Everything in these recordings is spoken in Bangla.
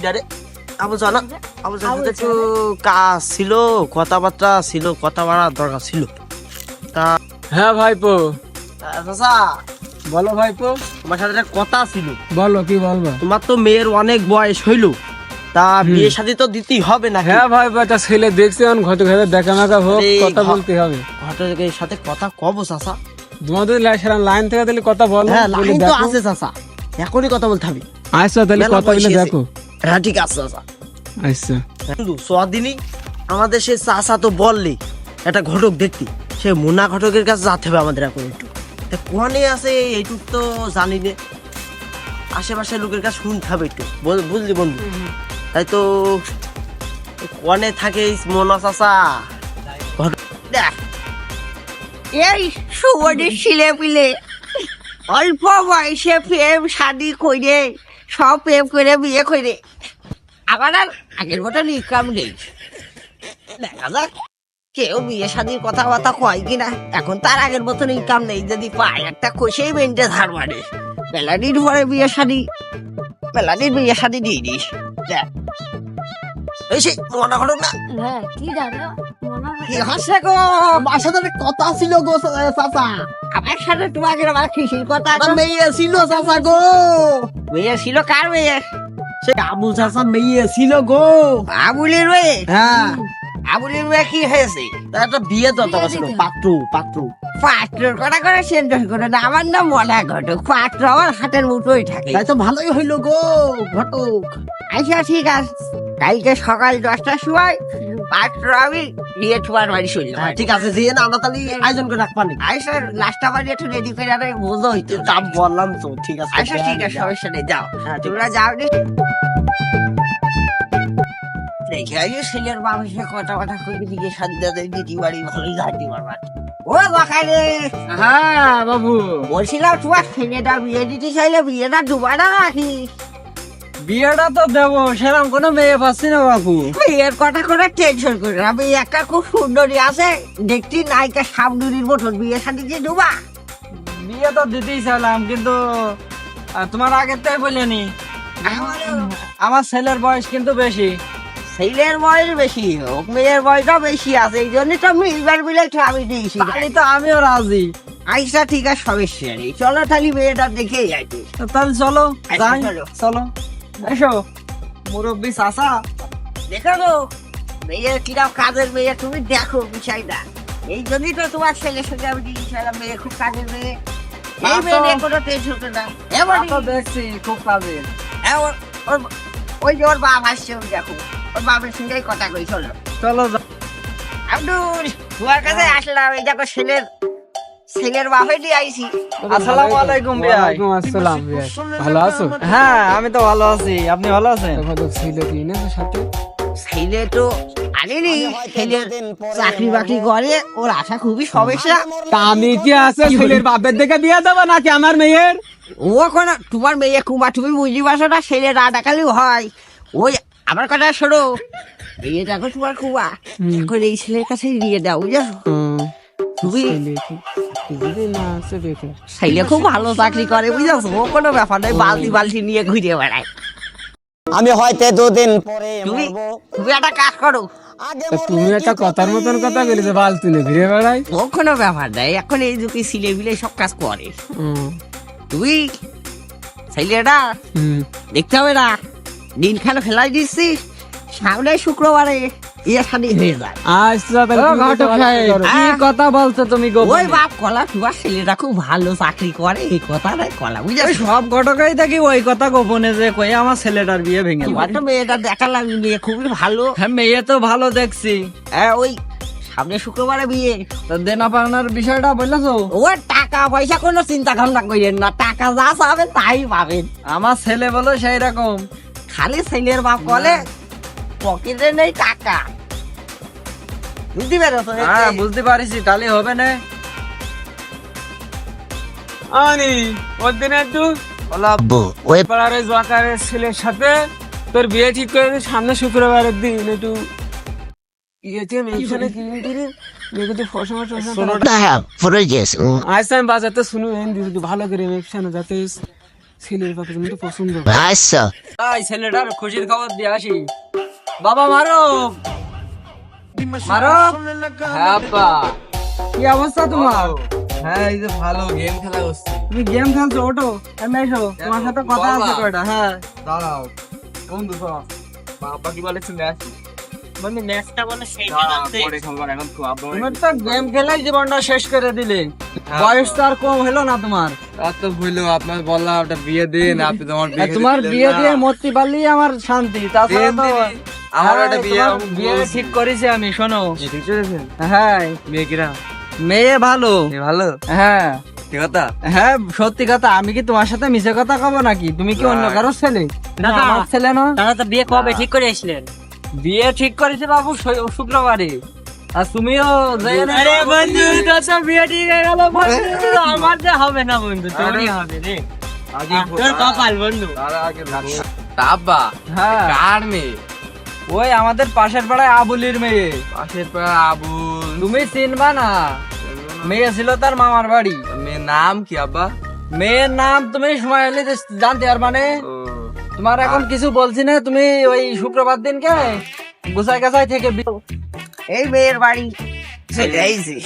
জানা একটু কাজ ছিল কথাবার্তা ছিল কথা বাড়ার দরকার ছিল। তা হ্যাঁ ভাইপো। চাচা বলো ভাইপো তোমার সাথে একটা কথা ছিল। বলো কি বলব? তোমার তো মেয়ের অনেক বয়স হইল। তা বিয়ে শাদী তো দিতেই হবে না হ্যাঁ একটা ছেলে দেখছি এখন ঘটে ঘটে দেখা মাখা হোক কথা বলতে হবে। ঘটকের সাথে কথা কব চাচা। তোমাদের লাই- লাইন থেকে তাহলে কথা বলো হ্যাঁ লাইন তো আছে চাচা। এখনই কথা বলতে হবে। আচ্ছা তাহলে কথা বলে দেখো। হ্যাঁ ঠিক আছে চাচা আচ্ছা। বন্ধু সোয়াদিনই আমাদের সে চাচা তো বললে একটা ঘটক দেখতে সে মুনা ঘটকের কাছে যেতে হবে আমাদের এখন একটু। তা কোয়ানে আছে এইটুক তো জানি না। আশেপাশের লোকের কাছে শুনতে হবে একটু বল- বুঝলি বন্ধু? তাই তো কোয়ানে থাকে এই মোনা চাচা? ঘটক দেখ। এই সুবর্ণের ছিলে পিলে অল্প বয়সে প্রেম শাদি করে সব প্রেম করে বিয়ে করে। আবার আর আগের মতো ইনকাম নেই। দেখা যাক, কেউ বিয়ে শাদির কথাবার্তা কয় কিনা। এখন তার আগের মতন ইনকাম নেই, যদি পায় একটা কষেই বেঞ্চে ধার মারে। মেলানির ঘরে বিয়ে শাদি, মেলানির বিয়ে শাদি দিয়ে দিস দেখ এই সেই মোনা ঘটক না। হ্যাঁ কি জানো? কি হাসে গো আমার সাথে কথা ছিল গো চাচা। আমার সাথে তোমাকে আমার কথা আমার মেয়ে ছিল চাচা গো। মেয়ে ছিল কার মেয়ে? সে আবু চাচা মেয়ে ছিল গো। আবুলের মেয়ে? হ্যাঁ। আবুলের মেয়ে কি হয়েছে? তার একটা বিয়ে দরকার ছিল পাত্র পাত্র। পাত্রর কথা করে সেন্টার করে না আমার নাম মনে ঘটক পাত্র আমার হাতের মুঠোই থাকে। তাই তো ভালোই হইল গো ঘটক। আচ্ছা ঠিক আছে। কালকে সকাল দশটার সময় পাত্র আমি নিয়ে তোমার বাড়ি শুনলাম হ্যাঁ, ঠিক আছে যে না আমরা তাহলে আয়োজন করে রাখবানি লাস্টটা বাড়ি একটু রেডি করে আরে বুঝো হইতো। দাম বললাম তো ঠিক আছে আচ্ছা ঠিক আছে সমস্যা নেই যাও। হ্যাঁ, তোমরা যাও নি? দেখে আগে ছেলের মানুষের কথা কথা কই দিকে সাদ্দা দেয় দিদি বাড়ি ভালোই ঘাটি মারবা ও বাকারে! হ্যাঁ বাবু। বলছিলাম তোমার ছেলেটা বিয়ে দিতে চাইলে বিয়েটা ডুবা না নাকি? বিয়েটা তো দেবো সেরকম কোনো মেয়ে পাচ্ছি না বাবু বিয়ের কথা করে টেনশন করে বিয়ে একটা খুব সুন্দরী আছে দেখছি নায়িকা সামদুরির মতন বিয়ে শাদি যে ডুবা বিয়ে তো দিতেই চাইলাম কিন্তু তোমার আগের তাই বলিনি। আমার ছেলের বয়স কিন্তু বেশি। ছেলের বয়স বেশি হোক মেয়ের বয়সও বেশি আছে এই জন্য তো মিলবার মিলে আমি দিয়েছি। তাহলে তো আমিও রাজি। আইসা ঠিক আছে সমস্যা নেই। চলো তাহলে মেয়েটা দেখে যাইতে তো তাহলে চলো আচ্ছা, চলো। এসো। মুরব্বী চাষা দেখো গো কিরম কাজের মেয়ে তুমি দেখো বিষয়টা। এই জন্যই তো তোমার ছেলের সঙ্গে আমি দিয়েছিলাম মেয়ে খুব কাজের মেয়ে। এই মেয়ে কোনো টেনশন না। এবার তো দেখছি খুব কাজে ওর- ওর- ওই যে ওর বাপ আসছে ওই দেখো। ওর বাপের সঙ্গেই কথা কই চলো। চলো আব্দুল তোমার কাছে আসলাম এই দেখো ছেলের ছেলের বাপে দিয়ে আইছি। আসসালামু আলাইকুম ভাই। ওয়ালাইকুম আসসালাম ভাই। ভালো আছো? হ্যাঁ আমি তো ভালো আছি। আপনি ভালো আছেন? তো ছিল কি না সাথে? ছেলে তো আনেনি। ছেলে চাকরি বাকরি করে ওর আশা খুবই সমস্যা। তা আমি কি আছে ছেলের বাপের দিকে বিয়ে দেবো নাকি আমার মেয়ের? ও কোনো তোমার মেয়ে কুমা তুমি বুঝতে পারছ না ছেলে রাডাকালি হয়। ওই আমার কথা শোনো। এই দেখো তোমার কুমা। এখন এই ছেলের কাছে দিয়ে দাও বুঝেছ? ছেলে খুব ভালো চাকরি করে বুঝেছ? ও কোনো ব্যাপার নয় বালতি বালতি নিয়ে ঘুরে বেড়ায়। আমি হয়তো দুদিন পরে তুমি মরবো। তুমি একটা কাজ করো। আগে তুমি একটা কথার মতন কথা বলেছ বাল তুলে ঘুরে বেড়াই ও কোনো ব্যাপার নাই এখন এই যুগে ছিলে বিলে সব কাজ করে। হুম, তুই ছেলেটা হুম। দেখতে হবে না দিন খানে ফেলাই দিচ্ছি সামনে শুক্রবারে ইয়ে শাদি হয়ে যায়। আচ্ছা তুমি। কি কথা বলছো গো ওই বাপ কলা ছেলেটা খুব ভালো চাকরি করে এই কথা নাই কলা সব ঘটকাই থাকি ওই কথা গোপনে যে কই আমার ছেলেটার বিয়ে ভেঙে তো মেয়েটা দেখালাম মেয়ে খুবই ভালো। হ্যাঁ মেয়ে তো ভালো দেখছি। হ্যাঁ ওই সামনে শুক্রবারে বিয়ে। তো দেনা পাওনার বিষয়টা বললেছো? ও টাকা পয়সা কোনো চিন্তা ভাবনা করেন না টাকা যা চাবেন তাই পাবেন। আমার ছেলে বলো সেই রকম খালি ছেলের বাপ বলে পকেটে নেই টাকা। বুঝতে পেরেছ হ্যাঁ বুঝতে পারিছি তাহলে হবে না। আনি ওর দিন একটু ওই পাড়ার ওই জোয়াকারের ছেলের সাথে তোর বিয়ে ঠিক করে সামনে শুক্রবারের দিন একটু। ইয়েতে মেয়েখানে কি করে মেয়েকে ফসা ফসা হ্যাঁ পরে গেছে আজ আমি বাজাতে শুনু এন দিদি ভালো করে মেয়েখানে যাতে ছেলের কথা তুমি পছন্দ আচ্ছা। তাই ছেলেটার খুশির খবর দিয়ে আসি। বাবা মারো মারো। হ্যাঁ কি অবস্থা তোমার? হ্যাঁ এই যে ভালো গেম খেলা করছি। তুমি গেম খেলছো? ওটো এমনি এসো তোমার সাথে কথা আছে কয়টা? হ্যাঁ। দাঁড়াও। বন্ধু সব বাবা কি বলেছে ম্যাচ বন্ধু ম্যাচটা বলে সেই এখন তো আব্বা তুমি তো গেম খেলাই জীবনটা শেষ করে দিলে। বয়স তো আর কম হলো না তোমার। আর তো ভুলো আপনার বললাম একটা বিয়ে দিন আপনি তোমার আর তোমার বিয়ে দিয়ে মরতে পারলেই আমার শান্তি তাছাড়া তো আমার একটা হ্যাঁ, বিয়ে বিয়ে ঠিক করেছি আমি শোনো। ঠিক আছে হ্যাঁ। মেয়ে কিরা? মেয়ে ভালো। ভালো? হ্যাঁ। কথা? হ্যাঁ সত্যি কথা আমি কি তোমার সাথে মিশে কথা কব নাকি? তুমি কি অন্য কারোর ছেলে? দাদা। আমার ছেলে না দাদা তো বিয়ে কবে ঠিক করে এসলেন বিয়ে ঠিক করেছে বাবু শুক্রবারে। আর তুমিও আরে বন্ধু তোর বিয়ে ঠিক হয়ে গেল আমার যে হবে না বন্ধু তোরই হবে রে। তোর কপাল বন্ধু। তারা আব্বা হ্যাঁ। কার মেয়ে? ওই আমাদের পাশের পাড়ায় আবুলির মেয়ে। পাশের পাড়া আবুল। তুমি চিনবা না? মেয়ে ছিল তার মামার বাড়ি। মেয়ের নাম কি আব্বা? মেয়ের নাম তুমি সময় হলে জানতে আর মানে তোমার এখন কিছু বলছি না তুমি ওই শুক্রবার দিনকে গুছাই গাছাই থেকে বি- এই মেয়ের বাড়ি। চলে আইছি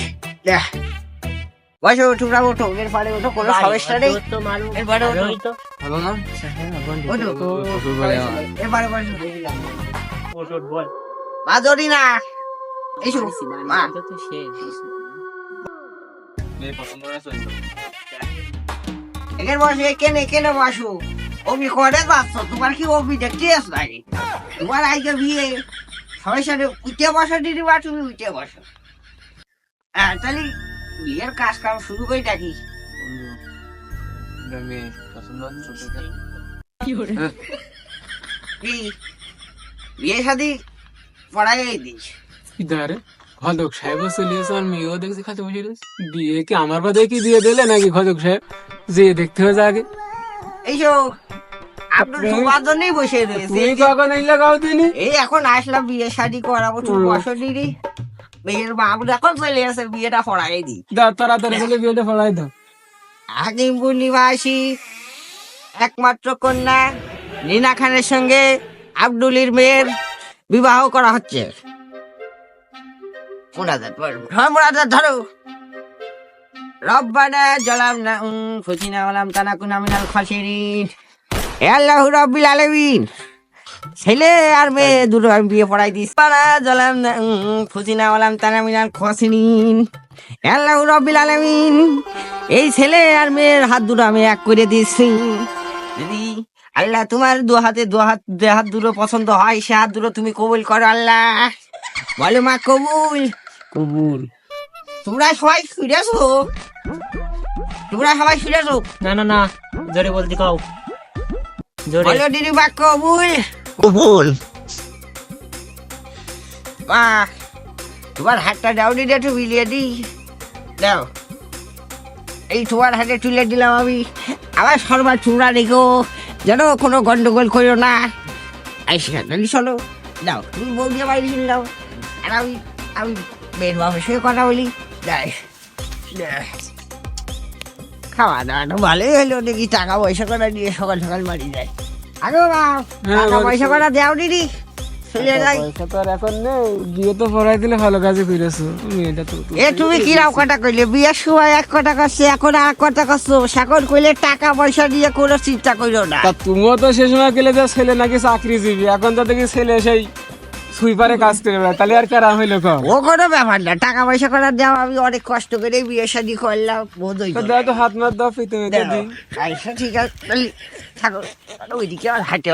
কোনো সমস্যা নেই। না? বসো ওট বল। মা ধরি না এসো মা। তো শেষ। মেয়ে পছন্দ হয়েছে এখানে বসে কেনে কেনে বসো অভি করে যাচ্ছ তোমার কি অভি দেখতে আস নাকি? তোমার আজকে বিয়ে। সবাই সাথে উঠে বসো দিদি বা তুমি উঠে বসো। হ্যাঁ তাহলে বিয়ের কাজ কাম শুরু করে ছোট কি? বিয়ে শাদি পড়াই দিস ইদারে ঘদক সাহেব চলে এসে আর মেয়েও দেখছি খাতে বসে রয়েছে। বিয়ে কি আমার বাদে কি দিয়ে দিলে নাকি ঘদক সাহেব? যে দেখতে হয়ে যাকে এইসো আপনার সবার জন্যই বসে রয়েছে। তুমি কখন এলে গাও দিনি? এই এখন আসলাম বিয়ে শাদি করাবো তুমি বসো দিদি। মেয়ের বাবু এখন চলে আসে বিয়েটা পড়াই দি দাও তাড়াতাড়ি বলে বিয়েটা ফলাই দাও। হাকিম নিবাসী একমাত্র কন্যা নীনা খানের সঙ্গে আব্দুলির মেয়ের বিবাহ করা হচ্ছে। হ্যাঁ ধরো। জলাম না ওলাম ছেলে আর মেয়ে দুটো আমি বিয়ে পড়াই দিস পাড়া জলাম না উম ফুচিনা ওলাম তানা মিনাল খাসিরিন। আল্লাহ রব্বিল আলামিন। এই ছেলে আর মেয়ের হাত দুটো আমি এক করে যদি আল্লাহ তোমার দু হাতে দু হাত দু হাত দুটো পছন্দ হয় সে হাত দুটো তুমি কবুল করো আল্লাহ। বলো মা কবুল? কবুল। তোমরা সবাই ফিরেছো তোমরা সবাই ফিরেছো না না না জোরে বলতে কও। জোরে। বলো দিদি মা কবুল? কবুল। মা তোমার হাতটা দাও দিদি একটু বিলিয়ে দি দাও। এই তোমার হাতে তুলে দিলাম আমি। আবার সরবার চূড়া রেখো যেন কোনো গন্ডগোল করো না। এই সেখানে চলো। দাও তুমি দিয়ে বাড়ি চলে যাও। আর আমি আমি মেয়ের বাবার সঙ্গে কথা বলি। খাওয়া দাওয়াটা ভালোই হলো দেখি টাকা পয়সা করা নিয়ে সকাল সকাল বাড়ি যায়। আরও বা হ্যাঁ, টাকা পয়সা করা দেও যাই পয়সা তো আর এখন নেই। বিয়ে তো দিলে ভালো কাজে করেছ মেয়েটা তো এ তুমি কি রাও কথা কইলে? বিয়ের সময় এক কথা করছে এখন আর এক কথা করছ এখন কইলে টাকা পয়সা দিয়ে কোনো চিন্তা করো না। তা তুমিও তো সে সময় গেলে যে ছেলে নাকি চাকরিজীবী এখন তো দেখি ছেলে সেই সুইপারে কাজ করে তাহলে আর কেরাম হইল কম ও কোনো ব্যাপার না টাকা পয়সা করার দেওয়া আমি অনেক কষ্ট করে বিয়ে শাদি করলাম বোধই তো দাও তো হাত মাত দাও আচ্ছা ঠিক আছে থাকো। ওইদিকে আমার হাঁটে